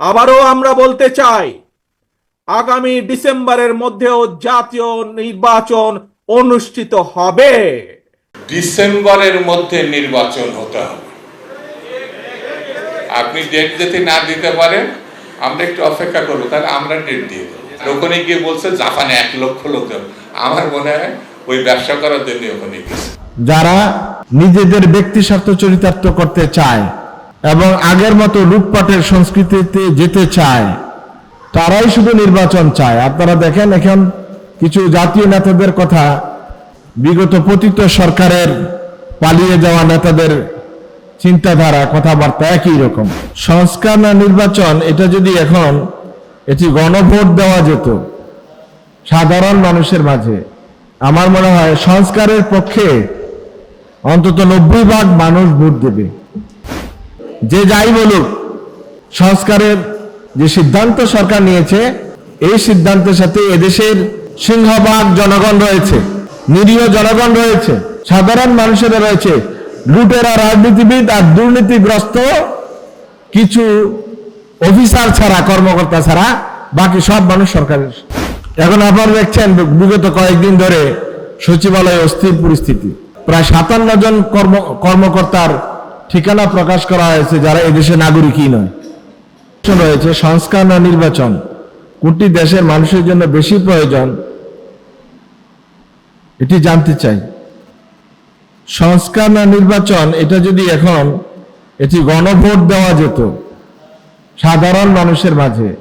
আবারও আমরা বলতে চাই আগামী ডিসেম্বরের মধ্যেও জাতীয় নির্বাচন অনুষ্ঠিত হবে। ডিসেম্বরের মধ্যে নির্বাচন হতে হবে। আপনি ডেট যদি না দিতে পারেন আমরা একটু অপেক্ষা করব তাহলে আমরা ডেট দিয়ে দেবো। আর ওখানে গিয়ে বলছে জাপানে এক লক্ষ লোক যাবে। আমার মনে হয় ওই ব্যবসা করার জন্য ওখানে গেছে যারা নিজেদের ব্যক্তি স্বার্থ চরিতার্থ করতে চায় এবং আগের মতো লুটপাটের সংস্কৃতিতে যেতে চায়, তারাই শুধু নির্বাচন চায়। আপনারা দেখেন এখন কিছু জাতীয় নেতাদের কথা, বিগত পতিত সরকারের পালিয়ে যাওয়া নেতাদের চিন্তাধারা, কথাবার্তা একই রকম। সংস্কার না নির্বাচন, এটা যদি এখন এটি গণভোট দেওয়া যেত, সাধারণ মানুষের মাঝে, আমার মনে হয় সংস্কারের পক্ষে অন্তত নব্বই ভাগ মানুষ ভোট দেবে। যে যাই বলুক, সংস্কারের যে সিদ্ধান্ত সরকার নিয়েছে, এই সিদ্ধান্তের সাথে এদেশের সিংহভাগ জনগণ রয়েছে, নিরীহ জনগণ রয়েছে, সাধারণ মানুষেরা রয়েছে, লুটেরা রাজনীতিবিদ আর দুর্নীতিগ্রস্ত কিছু অফিসার ছাড়া, কর্মকর্তা ছাড়া, বাকি সব মানুষ সরকারের। এখন আপনারা দেখছেন, বিগত কয়েকদিন ধরে সচিবালয়ে অস্থির পরিস্থিতি। প্রায় সাতান্ন জন কর্ম, কর্মকর্তার ঠিকানা প্রকাশ করা হয়েছে যারা এদেশে নাগরিকই নয়। রয়েছে, সংস্কার না নির্বাচন? কোনটি দেশের মানুষের জন্য বেশি প্রয়োজন? এটি জানতে চাই। সংস্কার না নির্বাচন, এটা যদি এখন এটি গণভোট দেওয়া যেত, সাধারণ মানুষের মাঝে,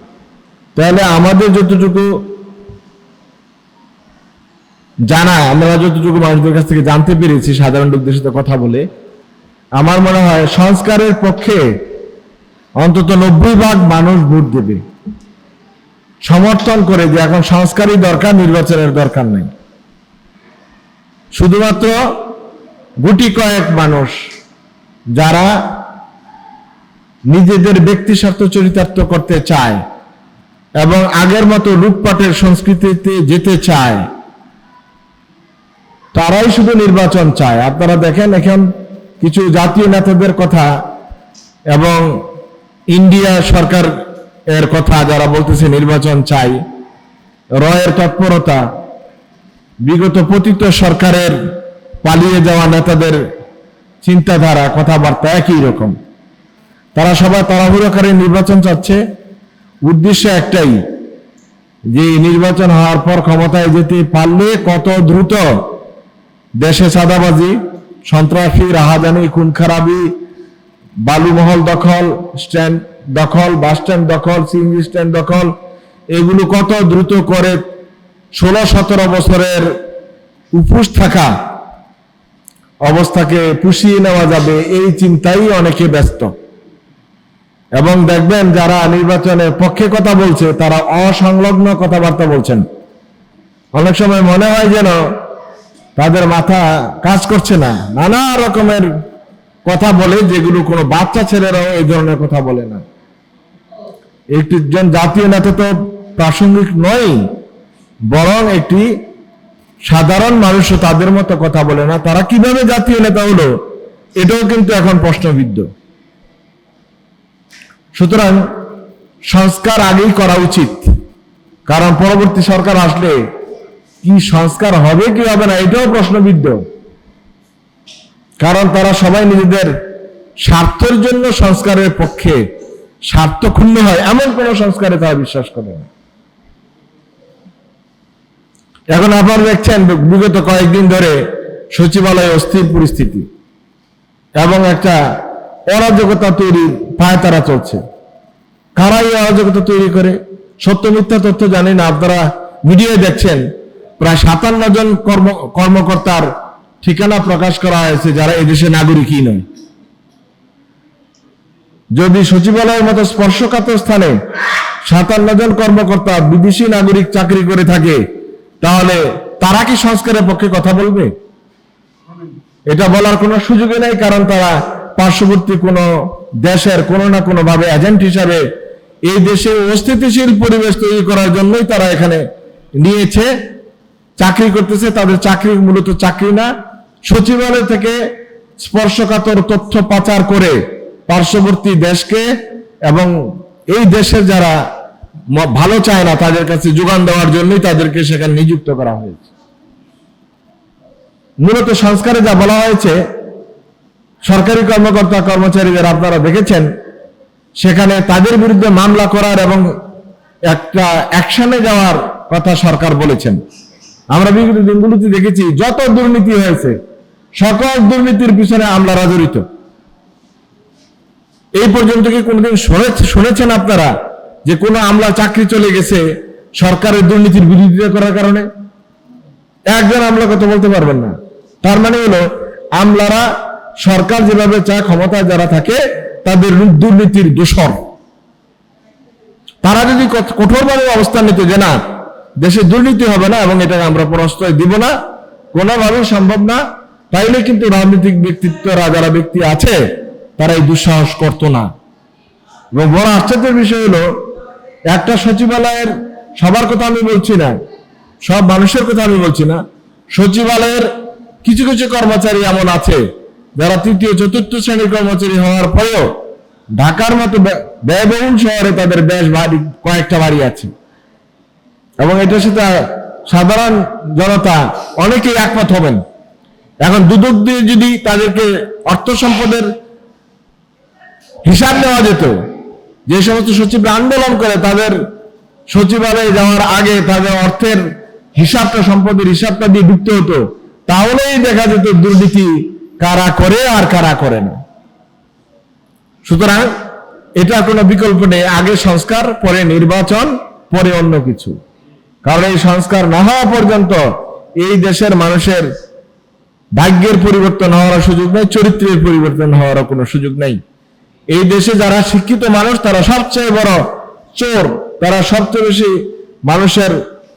তাহলে আমাদের যতটুকু জানা, আমরা যতটুকু মানুষদের কাছ থেকে জানতে পেরেছি, সাধারণ লোকদের সাথে কথা বলে আমার মনে হয় সংস্কারের পক্ষে অন্তত নব্বই ভাগ মানুষ ভোট দেবে। সমর্থন করে যে এখন সংস্কারই দরকার, নির্বাচনের দরকার নেই। শুধুমাত্র গুটি কয়েক মানুষ যারা নিজেদের ব্যক্তি স্বার্থ চরিতার্থ করতে চায় এবং আগের মতো লুটপাটের সংস্কৃতিতে যেতে চায়, তারাই শুধু নির্বাচন চায়। আপনারা দেখেন এখন কিছু জাতীয় নেতাদের কথা এবং ইন্ডিয়া সরকার এর কথা যারা বলতেছে নির্বাচন চাই, রয়ের তৎপরতা, বিগত পতিত সরকারের পালিয়ে যাওয়া নেতাদের চিন্তাধারা, কথাবার্তা একই রকম। তারা সবাই তাড়াহুড়োকারী নির্বাচন চাচ্ছে। উদ্দেশ্য একটাই, যে নির্বাচন হওয়ার পর ক্ষমতায় যেতে পারলে কত দ্রুত দেশে চাঁদাবাজি সন্ত্রাসী, রাহাজানি খুন খারাপি বালুমহল দখল, স্ট্যান্ড দখল, বাস স্ট্যান্ড দখল, সিএনজি স্ট্যান্ড দখল, এগুলো কত দ্রুত করে ষোলো, সতেরো বছরের উপোস থাকা অবস্থাকে পুষিয়ে নেওয়া যাবে, এই চিন্তাই অনেকে ব্যস্ত। এবং দেখবেন যারা নির্বাচনের পক্ষে কথা বলছে, তারা অসংলগ্ন কথাবার্তা বলছেন। অনেক সময় মনে হয় যেন তাদের মাথা কাজ করছে না। নানা রকমের কথা বলে যেগুলো কোনো বাচ্চা ছেলেরাও এই ধরনের কথা বলে না। একটি জন জাতীয় নেতা তো প্রাসঙ্গিক নয়, বরং একটি সাধারণ মানুষও তাদের মতো কথা বলে না। তারা কীভাবে জাতীয় নেতা হলো? এটাও কিন্তু এখন প্রশ্নবিদ্ধ। সুতরাং সংস্কার আগেই করা উচিত। কারণ পরবর্তী সরকার আসলে কি সংস্কার হবে, কি হবে না, এটাও প্রশ্নবিদ্ধ। কারণ তারা সবাই নিজেদের স্বার্থের জন্য সংস্কারের পক্ষে স্বার্থ ক্ষুণ্ণ হয়, এমন কোন সংস্কারে তারা বিশ্বাস করে না। এখন আপনারা দেখছেন, বিগত কয়েকদিন ধরে সচিবালয়ে অস্থির পরিস্থিতি এবং একটা অরাজকতা তৈরির পায় তারা চলছে। কারা এই অরাজকতা তৈরি করে? সত্য মিথ্যা তথ্য জানি না, আপনারা মিডিয়ায় দেখছেন। প্রায় সাতান্ন জন কর্ম, কর্মকর্তার ঠিকানা প্রকাশ করা হয়েছে যারা এদেশে নাগরিকই নয়। যদি সচিবালয়ের মতো স্পর্শকাতর স্থানে সাতান্ন জন কর্মকর্তা বিদেশি নাগরিক চাকরি করে থাকে, তাহলে তারা কি সংস্কারের পক্ষে কথা বলবে? এটা বলার কোনো সুযোগই নেই, কারণ তারা পার্শ্ববর্তী কোনো দেশের কোনো না কোনো ভাবে এজেন্ট হিসাবে এই দেশে অস্থিতিশীল পরিবেশ তৈরি করার জন্যই তারা এখানে নিয়েছে। চাকরি করতেছে, তাদের চাকরি মূলত চাকরি না। সচিবালয় থেকে স্পর্শকাতর তথ্য পাচার করে পার্শ্ববর্তী দেশকে এবং এই দেশের যারা ভালো চায় না, তাদের কাছে যোগান দেওয়ার জন্যই তাদেরকে সেখানে নিযুক্ত করা হয়েছে। মূলত সংস্কারে যা বলা হয়েছে, সরকারি কর্মকর্তা কর্মচারীদের আপনারা দেখেছেন, সেখানে তাদের বিরুদ্ধে মামলা করার এবং একটা অ্যাকশনে যাওয়ার কথা সরকার বলেছেন। আমরা বিগত দিনগুলোতে দেখেছি, যত দুর্নীতি হয়েছে, সকল দুর্নীতির পিছনে আমলারা জড়িত এই পর্যন্ত কি কোনোদিন শুনে- শুনেছেন আপনারা যে কোনো আমলা চাকরি চলে গেছে, সরকারের দুর্নীতির বিরোধিতা করার কারণে? একজন আমলা কথা বলতে পারবেন না। তার মানে হলো, আমলারা সরকার যেভাবে চায়, ক্ষমতায় যারা থাকে, তাদের দুর্নীতির দোষর। তারা যদি কঠোরভাবে অবস্থান নিত যে না দেশে দুর্নীতি হবে না এবং এটাকে আমরা প্রশ্রয় দিব না। কোনোভাবে সম্ভব না। তাইলে কিন্তু রাজনৈতিক ব্যক্তিত্বরা, যারা ব্যক্তি আছে তারা এই দুঃসাহস করতো না। এবং বড় আশ্চর্যের বিষয় হলো, একটা সচিবালয়ের সবার কথা আমি বলছি না, সব মানুষের কথা আমি বলছি না। সচিবালয়ের কিছু কিছু কর্মচারী এমন আছে, যারা তৃতীয়, চতুর্থ শ্রেণির কর্মচারী হওয়ার পরেও ঢাকার মতো ব্যয়- ব্যয়বহুল শহরে তাদের বেশ বাড়ি, কয়েকটা বাড়ি আছে। এবং এটার সাথে সাধারণ জনতা অনেকেই একমত হবেন। এখন দুদক দিয়ে যদি তাদেরকে অর্থ সম্পদের হিসাব নেওয়া যেত, যে সমস্ত সচিবরা আন্দোলন করে তাদের সচিবালয়ে যাওয়ার আগে তাদের অর্থের হিসাবটা, সম্পদের হিসাবটা দিয়ে ঢুকতে হতো, তাহলেই দেখা যেত দুর্নীতি কারা করে আর কারা করে না। সুতরাং এটা কোনো বিকল্প নেই। আগে সংস্কার, পরে নির্বাচন, পরে অন্য কিছু। কারণ এই সংস্কার না হওয়া পর্যন্ত এই দেশের মানুষের ভাগ্যের পরিবর্তন হওয়ার সুযোগ নেই, চরিত্রের পরিবর্তন হওয়ার কোনো সুযোগ নেই। এই দেশে যারা শিক্ষিত মানুষ, তারা সবচেয়ে বড় চোর, তারা সবচেয়ে বেশি মানুষের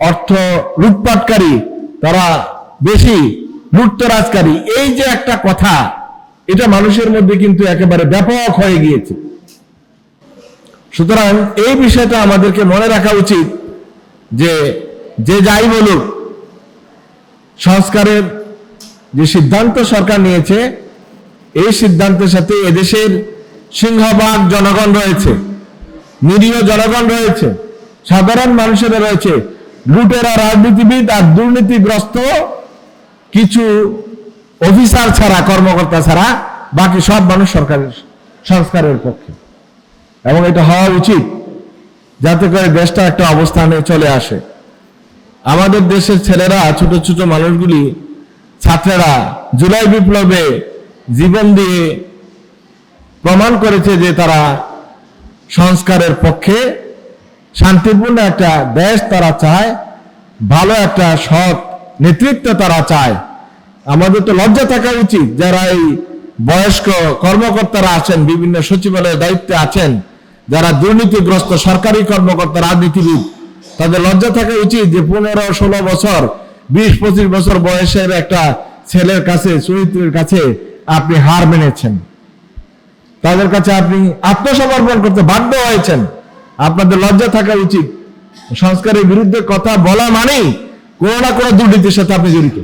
অর্থ লুটপাটকারী, তারা বেশি লুটতরাজকারী। এই যে একটা কথা, এটা মানুষের মধ্যে কিন্তু একেবারে ব্যাপক হয়ে গিয়েছে। সুতরাং এই বিষয়টা আমাদেরকে মনে রাখা উচিত যে যে যাই বলুক, সংস্কারের যে সিদ্ধান্ত সরকার নিয়েছে, এই সিদ্ধান্তের সাথে এদেশের সিংহভাগ জনগণ রয়েছে, নিরীহ জনগণ রয়েছে, সাধারণ মানুষেরা রয়েছে, লুটেরা রাজনীতিবিদ আর দুর্নীতিগ্রস্ত কিছু অফিসার ছাড়া, কর্মকর্তা ছাড়া, বাকি সব মানুষ সরকারের, সংস্কারের পক্ষে। এবং এটা হওয়া উচিত। যাতে করে দেশটা একটা অবস্থানে চলে আসে। আমাদের দেশের ছেলেরা, ছোট ছোট মানুষগুলি, ছাত্রেরা জুলাই বিপ্লবে জীবন দিয়ে প্রমাণ করেছে যে তারা সংস্কারের পক্ষে শান্তিপূর্ণ একটা দেশ তারা চায়, ভালো একটা সৎ নেতৃত্ব তারা চায়। আমাদের তো লজ্জা থাকা উচিত যারা এই বয়স্ক কর্মকর্তারা আছেন, বিভিন্ন সচিবালয়ের দায়িত্বে আছেন। যারা দুর্নীতিগ্রস্ত সরকারি কর্মকর্তা, রাজনীতিবিদ, তাদের লজ্জা থাকা উচিত যে পনেরো ষোলো বছর, বিশ পঁচিশ বছর বয়সের একটা ছেলের কাছে চরিত্রের কাছে আপনি হার মেনেছেন। তাদের কাছে আপনি আত্মসমর্পণ করতে বাধ্য হয়েছেন। আপনাদের লজ্জা থাকা উচিত। সংস্কারের বিরুদ্ধে কথা বলা মানেই কোনো না কোনো দুর্নীতির সাথে আপনি জড়িত।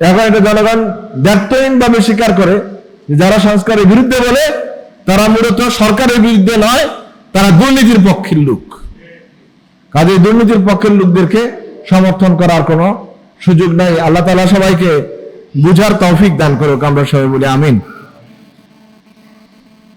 এখন এটা জনগণ ব্যর্থহীন ভাবে স্বীকার করে যারা সংস্কারের বিরুদ্ধে বলে তারা মূলত সরকারের বিরুদ্ধে নয়, তারা দুর্নীতির পক্ষের লোক। কাজে দুর্নীতির পক্ষের লোকদেরকে সমর্থন করার কোনো সুযোগ নাই। আল্লাহ তালা সবাইকে বুঝার তৌফিক দান করুক, আমরা সবাই বলি আমিন।